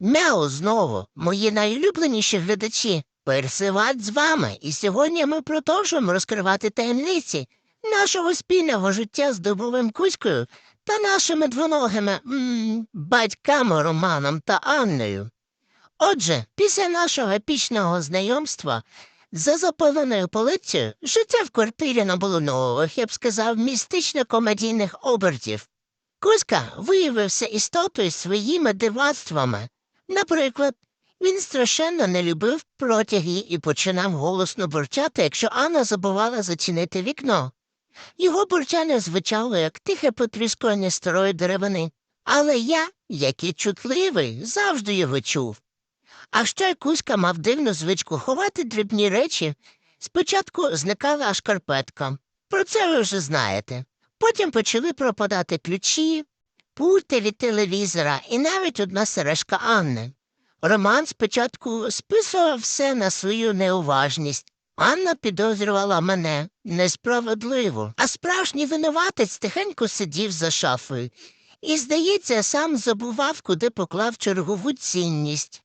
Мяу знову, мої найулюбленіші глядачі. Персиват з вами, і сьогодні ми продовжуємо розкривати таємниці нашого спільного життя з дубовим кузькою та нашими двоногими м, батьками Романом та Анною. Отже, після нашого епічного знайомства за запаленою полицею життя в квартирі набуло нових, я б сказав, містично-комедійних обертів. Кузька виявився істотою своїми дивацтвами. Наприклад, він страшенно не любив протяги і починав голосно бурчати, якщо Анна забувала зачинити вікно. Його бурчання звучало, як тихе потріскування старої деревини. Але я, який чутливий, завжди його чув. А ще Кузька мав дивну звичку ховати дрібні речі. Спочатку зникала шкарпетка. Про це ви вже знаєте. Потім почали пропадати ключі, пульти від телевізора і навіть одна сережка Анни. Роман спочатку списував все на свою неуважність. Анна підозрювала мене несправедливо, а справжній винуватець тихенько сидів за шафою і, здається, сам забував, куди поклав чергову цінність.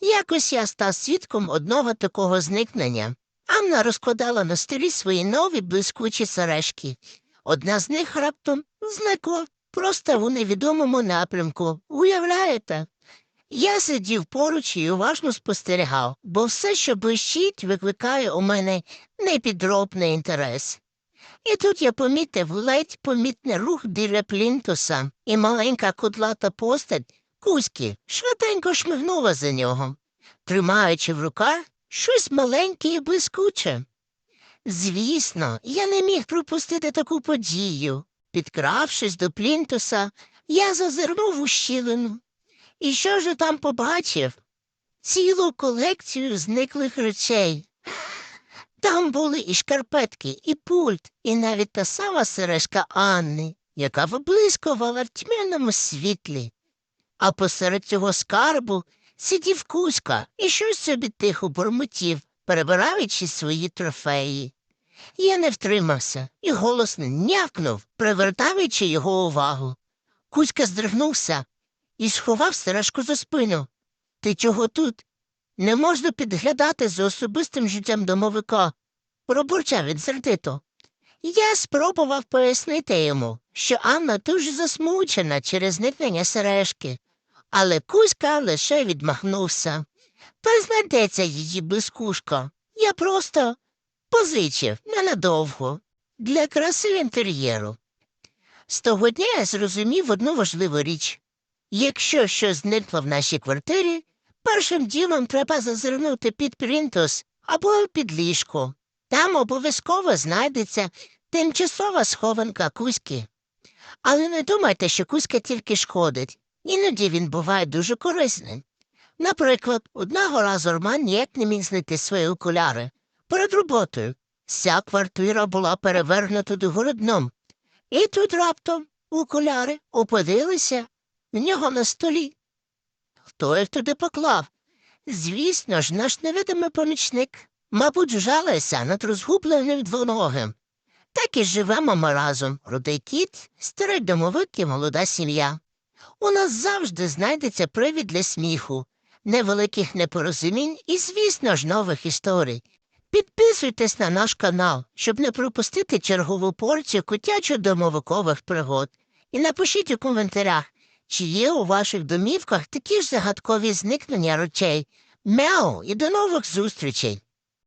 Якось я став свідком одного такого зникнення. Анна розкладала на столі свої нові блискучі сережки. Одна з них раптом зникла просто у невідомому напрямку. Уявляєте? Я сидів поруч і уважно спостерігав, бо все, що блищить, викликає у мене непідробний інтерес. І тут я помітив ледь помітний рух біля плінтуса, і маленька кудлата постать Кузьки швиденько шмигнула за нього, тримаючи в руках щось маленьке і блискуче. Звісно, я не міг пропустити таку подію. Підкравшись до плінтуса, я зазирнув у щілину. І що ж там побачив? Цілу колекцію зниклих речей. Там були і шкарпетки, і пульт, і навіть та сама сережка Анни, яка виблискувала в тьмяному світлі. А посеред цього скарбу сидів Кузька і щось собі тихо бурмотів, перебираючи свої трофеї. Я не втримався і голосно нявкнув, привертаючи його увагу. Кузька здригнувся і сховав сережку за спину. Ти чого тут? Не можна підглядати за особистим життям домовика, пробурчав він сердито. Я спробував пояснити йому, що Анна дуже засмучена через зникнення сережки, але Кузька лише відмахнувся. Та знайдеться її блискушка. Я просто позичив ненадовго для краси інтер'єру. З того дня я зрозумів одну важливу річ. Якщо щось зникло в нашій квартирі, першим ділом треба зазирнути під плінтус або під ліжко. Там обов'язково знайдеться тимчасова схованка Кузьки. Але не думайте, що Кузька тільки шкодить. Іноді він буває дуже корисним. Наприклад, одного разу Роман ніяк не міг знайти свої окуляри. Перед роботою вся квартира була перевернута до дном. І тут раптом окуляри опинилися в нього на столі. Хто їх туди поклав? Звісно ж, наш невидимий помічник, мабуть, жалився над розгубленим двоногим. Так і живемо ми разом, рудий кіт, старий домовик і молода сім'я. У нас завжди знайдеться привід для сміху, невеликих непорозумінь і, звісно ж, нових історій. Підписуйтесь на наш канал, щоб не пропустити чергову порцію котячо домовикових пригод. І напишіть у коментарях, чи є у ваших домівках такі ж загадкові зникнення речей. Мяу і до нових зустрічей!